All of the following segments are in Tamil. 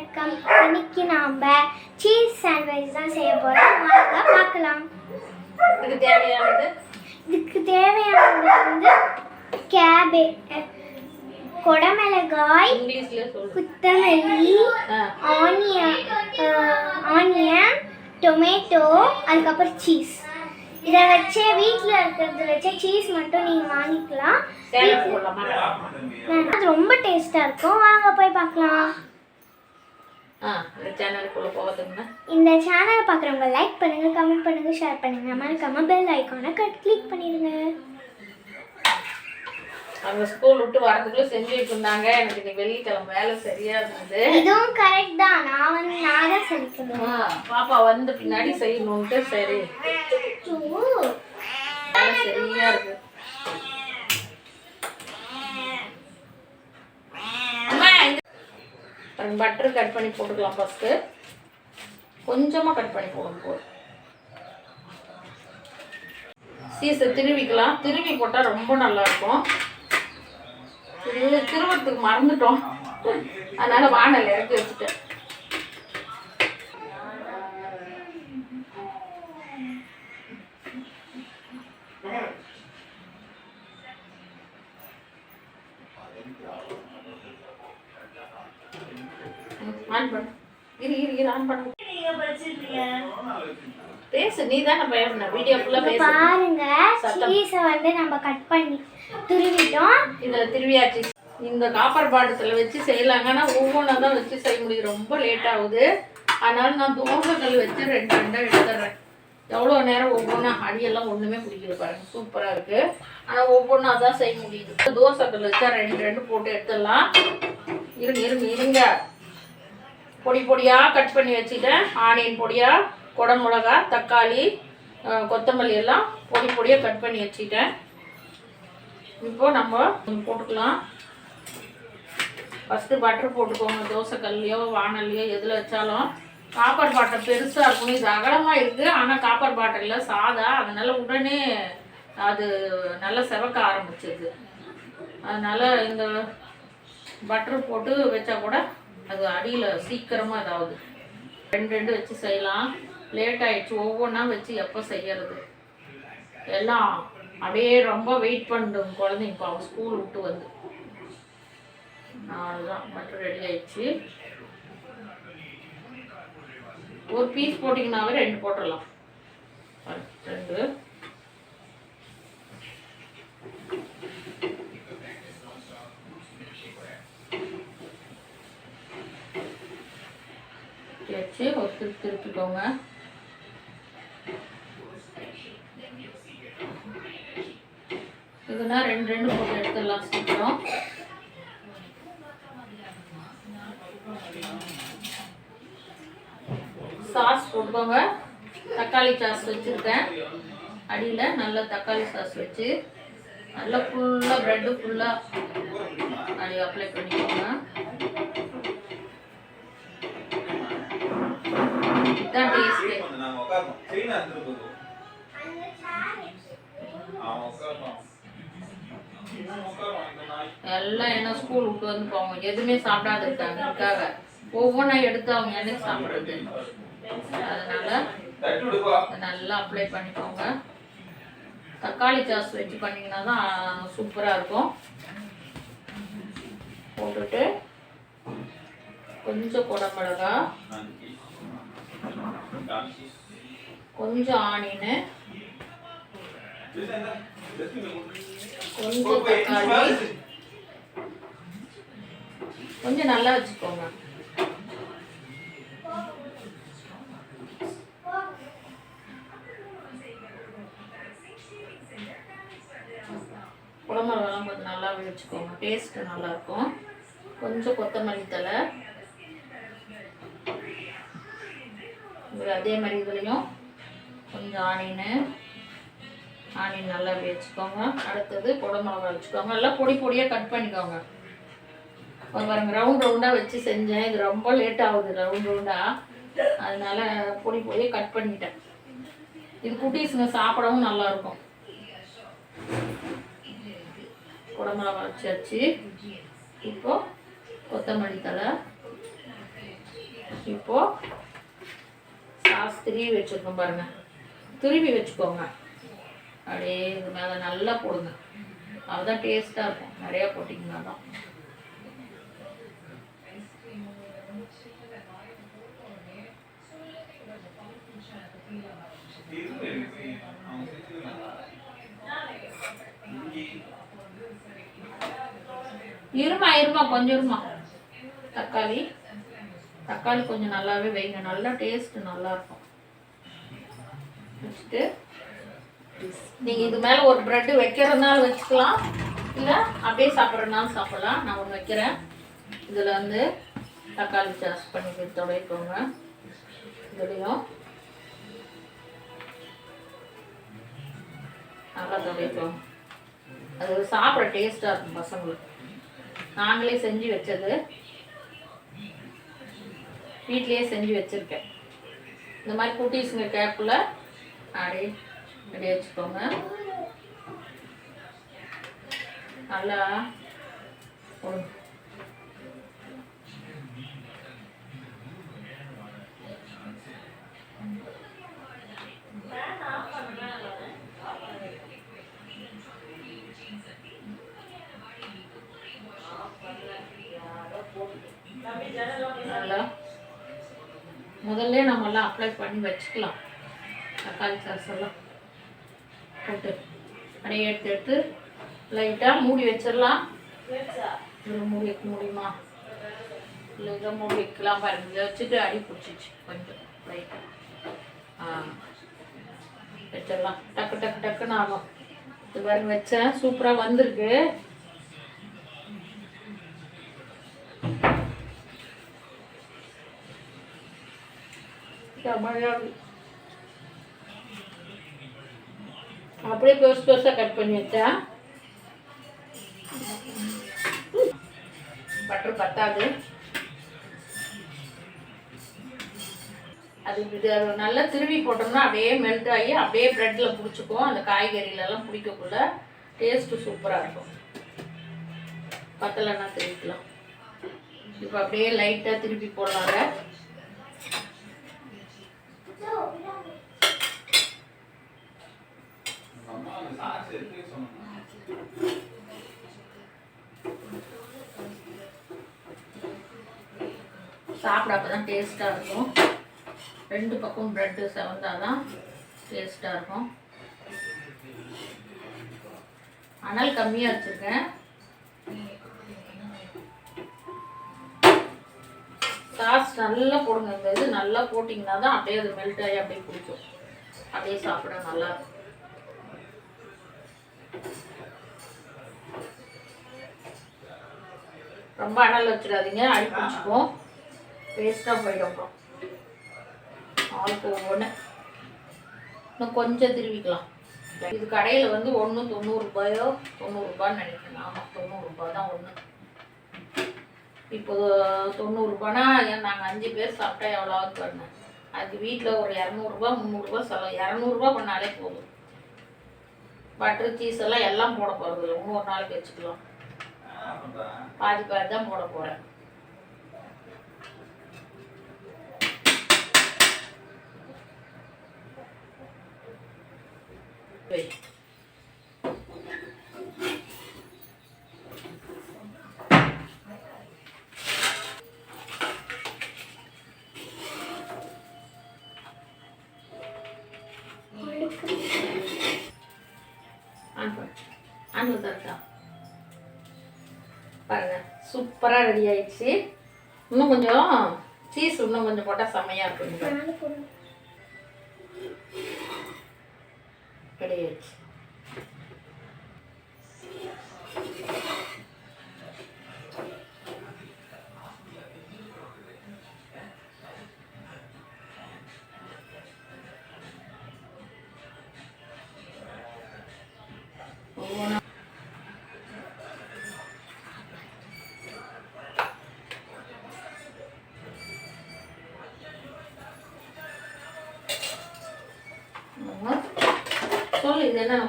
வணக்கம். இன்னைக்கு நாம சீஸ் சாண்ட்விச் தான் செய்ய போறோம். வாங்க பார்க்கலாம். இதுக்கு தேவையானது? இதுக்கு தேவையானது வந்து கேபே கொடமிளகாய் குத்தமல்லி ஆனியன் ஆனியன் டொமேட்டோ அதுக்கப்புறம் சீஸ் இதை வச்சு வீட்டில் இருக்கிறத வச்சு சீஸ் மட்டும் நீங்கள் வாங்கிக்கலாம். அது ரொம்ப டேஸ்ட்டாக இருக்கும். வாங்க போய் பார்க்கலாம். இந்த சேனலுக்குள்ள போகிறதுக்குன்னா இந்த சேனலை பார்க்குறவங்க லைக் பண்ணுங்க கமெண்ட் பண்ணுங்க ஷேர் பண்ணுங்க. மறக்காம பெல் ஐக்கானை கட் கிளிக் பண்ணிடுங்க அவங்க ஸ்கூல் விட்டு வரதுக்குள்ள செஞ்சுட்டு இருந்தாங்க. எனக்கு இன்னைக்கு வெள்ளிக்கிழமை வேலை சரியா இருந்தது. இதுவும் கரெக்ட் தான். நான் வந்து நான் தான் செலுத்தணும் பாப்பா வந்த பின்னாடி செய்யணுன்ட்டு சரி. வேலை சரியா இருக்கு. பட்டர் கட் பண்ணி போட்டுக்கலாம் ஃபஸ்ட்டு கொஞ்சமாக கட் பண்ணி போடும் போது சீஸை திருவிக்கலாம். திருவி போட்டால் ரொம்ப நல்லா இருக்கும். திருவத்துக்கு மறந்துட்டோம். அதனால் வானல் இறக்கி வச்சுட்டேன். நீ தானே பேசுன வீடியோ ஃபுல்லாக பேசு. பாருங்க சத்தம். சீஸை வந்து நம்ம கட் பண்ணி துருவிட்டோம். இதில் திருவியாச்சு இந்த காப்பர் பாட்டத்தில் வச்சு செய்யலாங்க. ஆனால் ஒவ்வொன்றா தான் வச்சு செய்ய முடியும். ரொம்ப லேட் ஆகுது. அதனால நான் தோசைக்கல் வச்சு ரெண்டு ரெண்டாக எடுத்துடுறேன். எவ்வளோ நேரம் ஒவ்வொன்றா அடியெல்லாம் ஒன்றுமே பிடிக்கல பாருங்க. சூப்பராக இருக்குது ஆனால் ஒவ்வொன்றா தான் செய்ய முடியுது. தோசைக்கல் வச்சா ரெண்டு ரெண்டு போட்டு எடுத்துடலாம். இருங்க இருங்க இருங்க. பொடி பொடியாக கட் பண்ணி வச்சுட்டேன். ஆனியன் பொடியாக குடமிளகா தக்காளி கொத்தமல்லி எல்லாம் பொடி பொடியாக கட் பண்ணி வச்சுட்டேன் இப்போ நம்ம போட்டுக்கலாம். ஃபஸ்ட்டு பட்டர் போட்டுக்கோங்க. தோசைக்கல்லையோ வானல்லையோ எதில் வச்சாலும். காப்பர் பாட்டில் பெருசாக இருக்கும் இது அகலமாக இருக்குது ஆனால் காப்பர் பாட்டிலில் சாதா அதனால் உடனே அது நல்லா செவக்க ஆரம்பிச்சிருது. அதனால் இந்த பட்டர் போட்டு வச்சா கூட அது அடியில் சீக்கிரமாக இதாகுது. ரெண்டு ரெண்டு வச்சு செய்யலாம். லேட் ஆயிடுச்சு. ஒவ்வொன்றா வச்சு எப்போ செய்யறது? எல்லாம் அப்படியே ரொம்ப வெயிட் பண்ணும் குழந்தைங்க பாவம். ஸ்கூல் விட்டு வந்து. அவ்வளோதான் மட்டும் ரெடி ஆயிடுச்சு. ஒரு பீஸ் போட்டிங்கனாவே ரெண்டு போட்டுடலாம். ரெண்டு. வச்சு ஒரு திருப்பி திருப்பிக்கோங்க. இதுனா ரெண்டு ரெண்டு போட்டு எடுத்துடலாம் சீக்கிரம். சாஸ் போட்டுக்கோங்க. தக்காளி சாஸ் வச்சுருக்கேன். அடியில் நல்ல தக்காளி சாஸ் வச்சு நல்லா ஃபுல்லாக ப்ரெட்டு ஃபுல்லாக அடி அப்ளை பண்ணிக்கோங்க. இதுதான் டேஸ்ட்டு எல்லாம் என்ன ஸ்கூல் விட்டு வந்து போவாங்க எதுவுமே சாப்பிடாது இருக்காங்க இருக்காங்க ஒவ்வொன்றா எடுத்து அவங்க என்னைக்கு சாப்பிட்றது? அதனால நல்லா அப்ளை பண்ணிக்கோங்க. தக்காளி சாஸ் வச்சு பண்ணிங்கன்னா தான் சூப்பராக இருக்கும். போட்டுட்டு கொஞ்சம் குடமிளகா கொஞ்சம் ஆனின்னு கொஞ்சம் தக்காளி. கொஞ்சம் நல்லா வச்சுக்கோங்க. குடமிளகாலாம் கொஞ்சம் நல்லா வச்சுக்கோங்க. டேஸ்ட்டு நல்லாயிருக்கும். கொஞ்சம் கொத்தமல்லி தழை. அதே மாதிரி இதுலேயும் கொஞ்சம் ஆனியனு. ஆனியன் நல்லா வச்சுக்கோங்க அடுத்தது குடமிளகா வச்சுக்கோங்க. எல்லாம் பொடி பொடியாக கட் பண்ணிக்கோங்க. இப்போ பாருங்க ரவுண்ட் ரவுண்டாக வச்சு செஞ்சேன். இது ரொம்ப லேட் ஆகுது ரவுண்ட் ரவுண்டாக அதனால பொடி பொடியாக கட் பண்ணிட்டேன். இது குட்டீஸுங்க சாப்பிடவும் நல்லாயிருக்கும் குடமிளகா வச்சாச்சு. இப்போ கொத்தமல்லி தழை. இப்போ சாஸ் திருவி வச்சுருக்கோம் பாருங்க. துருவி வச்சுக்கோங்க. அப்படியே இது மேலே நல்லா போடுங்க. அதுதான் டேஸ்ட்டாக இருக்கும். நிறையா போட்டிங்கன்னா தான். இருமா இருமா கொஞ்சம் இருமா. தக்காளி. தக்காளி கொஞ்சம் நல்லாவே வைங்க. நல்லா டேஸ்ட் நல்லா இருக்கும். வச்சுட்டு நீங்கள் இது மேலே ஒரு ப்ரெட்டு வைக்கிறதுனால வச்சுக்கலாம். இல்லை அப்படியே சாப்பிட்றதுனாலும் சாப்பிடலாம். நான் ஒன்று வைக்கிறேன். இதில் வந்து தக்காளி சாஸ் பண்ணி துடைக்கோங்க இதுலேயும். நல்லா துடைக்கும் அது சாப்பிட டேஸ்ட்டாக இருக்கும் பசங்களுக்கு. நாங்களே செஞ்சு வச்சது. வீட்லேயே செஞ்சு வச்சுருக்கேன். இந்த மாதிரி குட்டீஸுங்க கேப்பில் அப்படியே ரெடி வச்சுக்கோங்க. நல்லா நல்லா. முதல்ல நம்ம எல்லாம் அப்ளை பண்ணி வச்சுக்கலாம். தக்காளி சாஸ் எல்லாம். போட்டு அப்படியே எடுத்து எடுத்து லைட்டாக மூடி வச்சிடலாம். இதை மூடி வைக்க முடியுமா? இல்லை இதை மூடி வைக்கலாம் பாருங்க. இதை வச்சுட்டு அடி பிடிச்சிச்சு கொஞ்சம் லைட்டாக ஆ. வச்சிடலாம். டக்கு டக்கு டக்குன்னு ஆகும். இது பாருங்க வச்சேன். சூப்பராக வந்திருக்கு. செமையா இருக்கு. அப்படியே பெருசு பெருசாக கட் பண்ணி வச்சா? பட்டர் பத்தாது. அது இது நல்லா திருவி போட்டோம்னா அப்படியே மெல்ட் ஆகி அப்படியே ப்ரெட்டில் பிடிச்சிக்கும். அந்த காய்கறியிலலாம் பிடிக்கக்குள்ள டேஸ்ட்டு சூப்பராக இருக்கும். பத்தலைன்னா திருவிக்கலாம். இப்போ அப்படியே லைட்டாக திருப்பி போடலாங்க அம்மா அந்த சாஸ் எடுத்து சொன்னாங்க சாப்பிட அப்போ தான் டேஸ்ட்டாக இருக்கும். ரெண்டு பக்கம் ப்ரெட்டு செவந்தால் தான் டேஸ்ட்டாக இருக்கும். அனல் கம்மியாக வச்சுருக்கேன். சாஸ் நல்லா போடுங்க. இந்த இது நல்லா போட்டிங்கன்னா தான் அப்படியே அது மெல்ட் ஆகி அப்படியே பிடிக்கும் அப்படியே சாப்பிட நல்லா இருக்கும். ரொம்ப அனல் வச்சிடாதீங்க. அடி பிடிச்சிக்கும். வேஸ்ட்டாக போயிடும் அப்புறம் ஆளுக்கு ஒவ்வொன்று இன்னும் கொஞ்சம் திருவிக்கலாம். இது கடையில் வந்து ஒன்று தொண்ணூறுரூபாயோ தொண்ணூறுரூபான்னு நினைக்கிறேன். ஆமாம் தொண்ணூறுரூபா தான் ஒன்று இப்போ தொண்ணூறுரூபானா நாங்கள் அஞ்சு பேர் சாப்பிட்டா எவ்வளோ ஆகுது அது வீட்டில் ஒரு இரநூறுபா முந்நூறுரூபா செலவு. இரநூறுபா பண்ணாலே போதும். பட்டர் சீஸ் எல்லாம் எல்லாம் போட போகிறது இல்லை. இன்னொரு நாளைக்கு வச்சுக்கலாம். பாதி பாதி தான் போட போகிறேன் பாருங்க சூப்பராக ரெடி ஆயிடுச்சு. இன்னும் கொஞ்சம் சீஸ் இன்னும் கொஞ்சம் போட்டால் செம்மையாக இருக்கும். footage.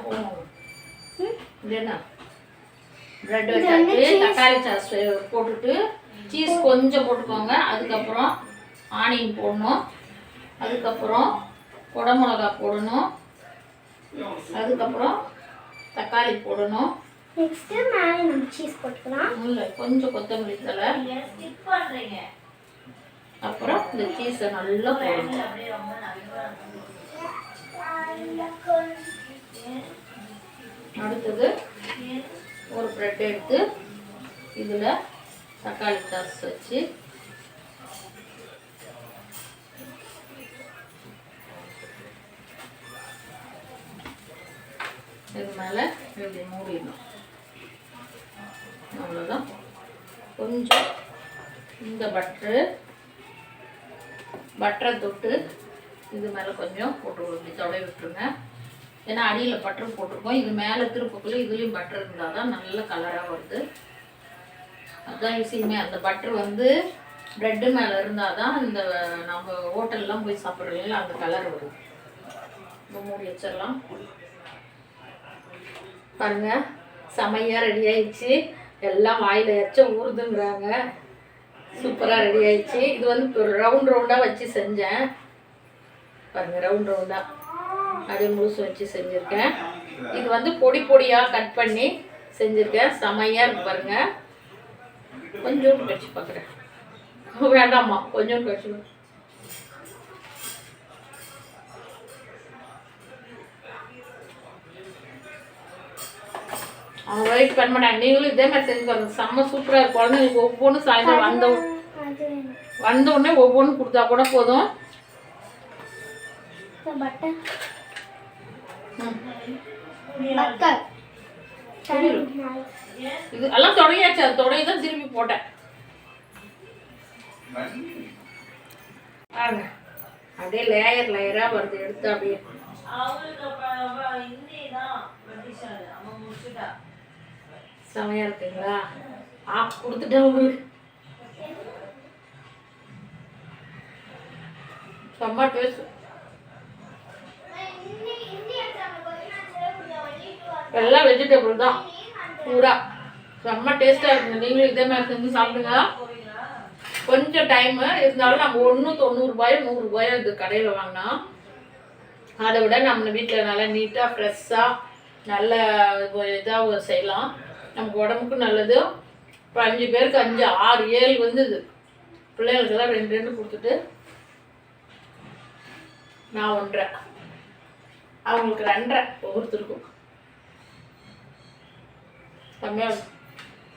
போகணும் இது என்ன பிரெட் cheese. தக்காளி சாஸ் போட்டுட்டு சீஸ் கொஞ்சம் போட்டுக்கோங்க. அதுக்கப்புறம் ஆனியன் போடணும். அதுக்கப்புறம் குடமிளகா போடணும். அதுக்கப்புறம் தக்காளி போடணும். நெக்ஸ்ட் மேலே நம்ம சீஸ் போட்டுக்கலாம். இல்லை கொஞ்சம் கொத்தமல்லி தலை அப்புறம் இந்த சீஸை நல்லா போடணும். அடுத்தது ஒரு ப்ரெட் எடுத்து இதில் தக்காளி சாஸ் வச்சு இது மேலே இப்படி மூடிடணும். அவ்வளோதான் கொஞ்சம் இந்த பட்ரு பட்டரை தொட்டு இது மேலே கொஞ்சம் போட்டு இப்படி தொலை விட்டுருங்க ஏன்னா அடியில் பட்டர் போட்டிருக்கோம். இது மேலே திருப்பக்குள்ளே இதுலேயும் பட்டர் இருந்தால் தான் நல்ல கலராக வருது. அதுதான் ஈஸியுமே அந்த பட்டர் வந்து ப்ரெட்டு மேலே இருந்தால் தான் இந்த நம்ம ஹோட்டல்லாம் போய் சாப்பிட்றதுல அந்த கலர் வரும். மூடி வச்சிடலாம். பாருங்க செமையாக ரெடி ஆயிடுச்சு. எல்லாம் வாயில் எச்சம் ஊறுதுங்கிறாங்க. சூப்பராக ரெடி ஆயிடுச்சு. இது வந்து ரவுண்ட் ரவுண்டாக வச்சு செஞ்சேன். பாருங்க ரவுண்ட் ரவுண்டாக அப்படியே முழுசு வச்சு செஞ்சுருக்கேன். இது வந்து பொடி பொடியாக கட் பண்ணி செஞ்சுருக்கேன். செமையாக இருக்கு பாருங்க. கொஞ்சோண்டு கடிச்சு பார்க்குறேன் வேண்டாம்மா கொஞ்சோண்டு கடிச்சு. அவங்க வெயிட் பண்ண மாட்டாங்க நீங்களும் இதே மாதிரி செஞ்சு பாருங்க. செம்ம சூப்பராக இருக்கும் குழந்தைங்களுக்கு ஒவ்வொன்றும் சாயந்தரம் வந்த வந்த உடனே ஒவ்வொன்றும் கொடுத்தா கூட போதும். இது எல்லாம் தொடங்கியாச்சு அது தொடங்கி தான் திரும்பி போட்டேன். பாருங்க அப்படியே லேயர் லேயராக வருது எடுத்து அப்படியே. செமையா இருக்குங்களா? ஆ கொடுத்துட்டேன் உங்களுக்கு. செம்ம டேஸ்ட் எல்லாம் வெஜிடபிள் தான். பூரா. செம்ம டேஸ்ட்டாக இருக்குங்க நீங்களும் இதே மாதிரி செஞ்சு சாப்பிடுங்க. கொஞ்சம் டைமு இருந்தாலும் நம்ம ஒன்று தொண்ணூறுபாயோ நூறுரூபாயோ இது கடையில் வாங்கினா அதை விட நம்ம வீட்டில் நல்லா நீட்டாக ஃப்ரெஷ்ஷாக நல்ல இதாக செய்யலாம். நமக்கு உடம்புக்கும் நல்லது. இப்போ அஞ்சு பேருக்கு அஞ்சு ஆறு ஏழு வந்து இது பிள்ளைகளுக்கெல்லாம் ரெண்டு ரெண்டு கொடுத்துட்டு நான் ஒன்றரை. அவங்களுக்கு ரெண்டரை ஒவ்வொருத்தருக்கும். செம்மையாக இருக்கும்